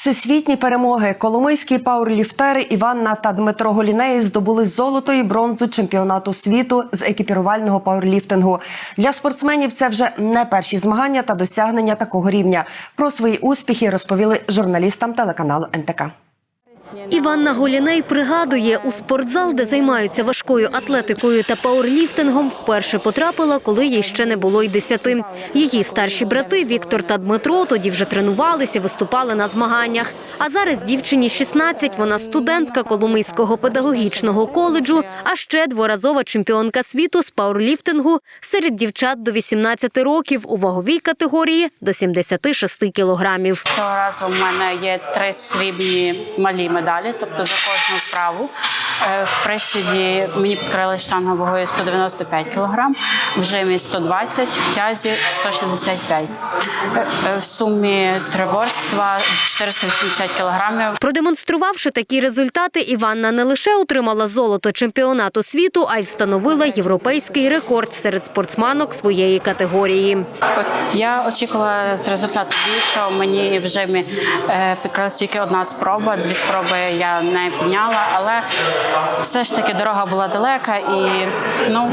Всесвітні перемоги коломийські пауерліфтери Іванна та Дмитро Голінеї здобули золото і бронзу чемпіонату світу з екіпірувального пауерліфтингу. Для спортсменів це вже не перші змагання та досягнення такого рівня. Про свої успіхи розповіли журналістам телеканалу НТК. Іванна Голіней пригадує, у спортзал, де займаються важкою атлетикою та пауерліфтингом, вперше потрапила, коли їй ще не було й десяти. Її старші брати Віктор та Дмитро тоді вже тренувалися, виступали на змаганнях. А зараз дівчині 16, вона студентка Коломийського педагогічного коледжу, а ще дворазова чемпіонка світу з пауерліфтингу серед дівчат до 18 років у ваговій категорії до 76 кілограмів. Цього разу в мене є три срібні малі медалі, тобто за кожну вправу. Е, В присіді мені підкрили штангу вагою 195 кг, в жимі 120, в тязі 165. Е, В сумі триборства 480 кг. Продемонструвавши такі результати, Іванна не лише отримала золото чемпіонату світу, а й встановила європейський рекорд серед спортсменок своєї категорії. Я очікувала з результату більшого. Мені в жимі е, тільки одна спроба. Дві спроби я не підняла, але все ж таки дорога була далека, і ну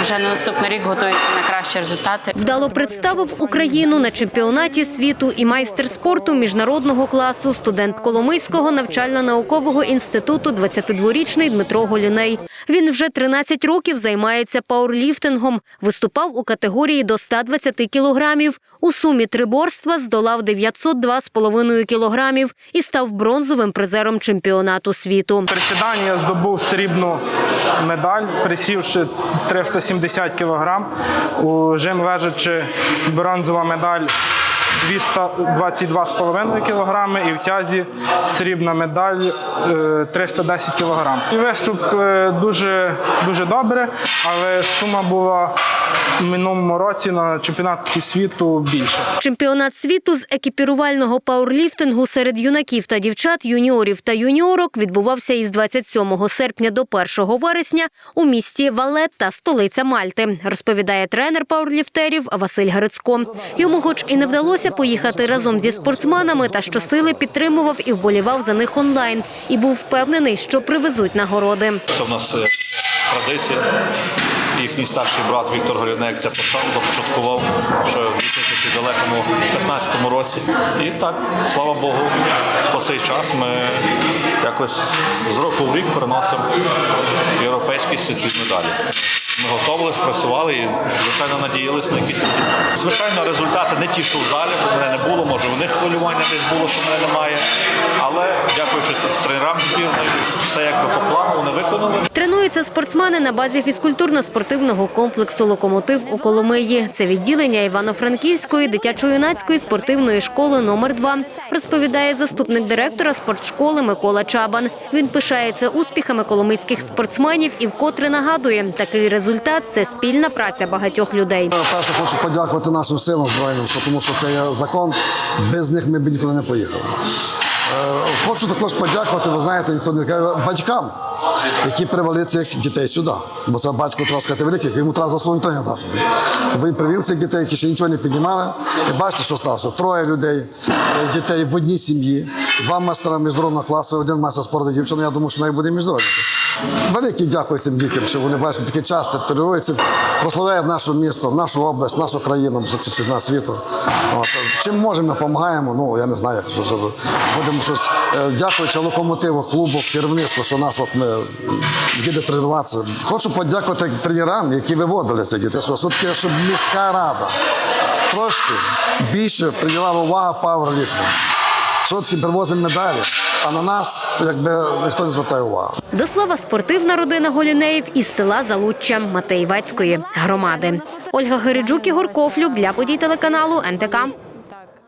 вже на наступний рік готуюся на кращі результати. Вдало представив Україну на чемпіонаті світу і майстер спорту міжнародного класу, студент Коломийського навчально-наукового інституту 22-річний Дмитро Голіней. Він вже 13 років займається пауерліфтингом. Виступав у категорії до 120 кілограмів. У сумі триборства здолав 902,5 кілограмів і став бронзовим призером чемпіонату світу. Присідання здобув срібну медаль, присівши 370 кг. У жим лежачи бронзова медаль 222,5 кг і в тязі срібна медаль е, 310 кг. І виступ е, дуже, дуже добре, але сума була минулому році на чемпіонаті світу більше. Чемпіонат світу з екіпірувального пауерліфтингу серед юнаків та дівчат, юніорів та юніорок відбувався із 27 серпня до 1 вересня у місті Валетта, столиця Мальти, розповідає тренер пауерліфтерів Василь Грицько. Йому, хоч і не вдалося поїхати разом зі спортсменами, та щосили підтримував і вболівав за них онлайн. І був впевнений, що привезуть нагороди. Це в нас е, традиція. Їхній старший брат Віктор Горінек це започаткував ще в 2000 далекому 15 році. І так, слава Богу, по цей час ми якось з року в рік переносимо європейські світлі медалі. Ми готувалися, працювали і, звичайно, надіялися на якісь результати. Звичайно, результати не ті, що в залі, бо мене не було, може у них хвилювання десь було, що мене немає. Але дякуючи тренерам збірної, все якби по плану. Тренуються спортсмени на базі фізкультурно-спортивного комплексу Локомотив у Коломиї. Це відділення Івано-Франківської дитячо-юнацької спортивної школи номер 2 розповідає заступник директора спортшколи Микола Чабан. Він пишається успіхами коломийських спортсменів і вкотре нагадує, такий результат це спільна праця багатьох людей. Перше хочу подякувати нашим силам збройним, тому що це є закон. Без них ми б нікуди не поїхали. Е, Хочу також подякувати, ви знаєте, ніхто батькам, які привели цих дітей сюди. Бо це батько треба сказати великий, йому треба заслуги треба дати. Він привів цих дітей, які ще нічого не піднімали. І бачите, що сталося? Троє людей, е, дітей в одній сім'ї, два майстра міжнародного класу, один майстер спорту дівчина. Я думаю, що навіть буде міжнародний. Велике дякую цим дітям, що вони бачите, таке часто тренуються, прославляють наше місто, нашу область, нашу країну, на світу. От. Чим можемо, ми допомагаємо. Ну я не знаю, що, що будемо щось. е, Дякуючи локомотиву, клубу, керівництву, що нас от ми їде тренуватися. Хочу подякувати тренерам, які виводили цих дітей. Що все-таки, щоб міська рада трошки більше приділяла увагу пауерліфтингу. Все-таки привозимо медалі, а на нас якби ніхто не звертає увагу. До слова, спортивна родина Голінеїв із села Залуччя Матеївецької громади. Ольга Гириджук, Ігор Кофлюк для подій телеканалу НТК.